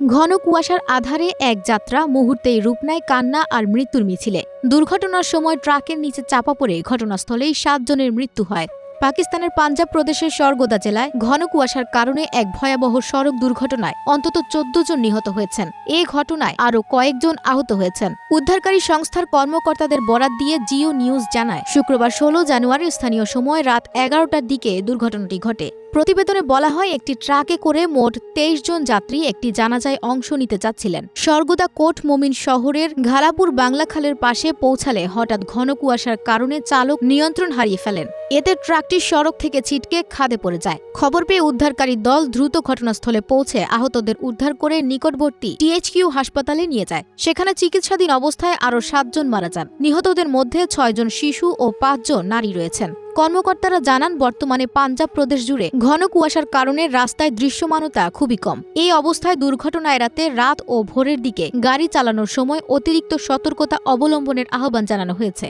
ঘন কুয়াশার আধারে এক যাত্রা মুহূর্তেই রূপ নেয় কান্না আর মৃত্যুর মিছিলে। দুর্ঘটনার সময় ট্রাকের নিচে চাপা পড়ে ঘটনাস্থলেই সাতজনের মৃত্যু হয়। পাকিস্তানের পাঞ্জাব প্রদেশের সরগোদা জেলায় ঘন কুয়াশার কারণে এক ভয়াবহ সড়ক দুর্ঘটনায় অন্তত চোদ্দ জন নিহত হয়েছেন। এ ঘটনায় আরও কয়েকজন আহত হয়েছেন। উদ্ধারকারী সংস্থার কর্মকর্তাদের বরাত দিয়ে জিও নিউজ জানায়, শুক্রবার ষোলো জানুয়ারি স্থানীয় সময় রাত এগারোটার দিকে দুর্ঘটনাটি ঘটে। প্রতিবেদনে বলা হয়, একটি ট্রাকে করে মোট তেইশ জন যাত্রী একটি জানাজায় অংশ নিতে যাচ্ছিলেন স্বর্গদা কোট মোমিন শহরের ঘালাপুর বাংলাখালের পাশে পৌঁছালে হঠাৎ ঘন কুয়াশার কারণে চালক নিয়ন্ত্রণ হারিয়ে ফেলেন। এতে ট্রাকটি সড়ক থেকে ছিটকে খাদে পড়ে যায়। খবর পেয়ে উদ্ধারকারী দল দ্রুত ঘটনাস্থলে পৌঁছে আহতদের উদ্ধার করে নিকটবর্তী টিএইচকিউ হাসপাতালে নিয়ে যায়। সেখানে চিকিৎসাধীন অবস্থায় আরও সাতজন মারা যান। নিহতদের মধ্যে ছয়জন শিশু ও পাঁচজন নারী রয়েছেন। কর্মকর্তারা জানান, বর্তমানে পাঞ্জাব প্রদেশ জুড়ে ঘন কুয়াশার কারণে রাস্তায় দৃশ্যমানতা খুবই কম। এই অবস্থায় দুর্ঘটনা এড়াতে রাত ও ভোরের দিকে গাড়ি চালানোর সময় অতিরিক্ত সতর্কতা অবলম্বনের আহ্বান জানানো হয়েছে।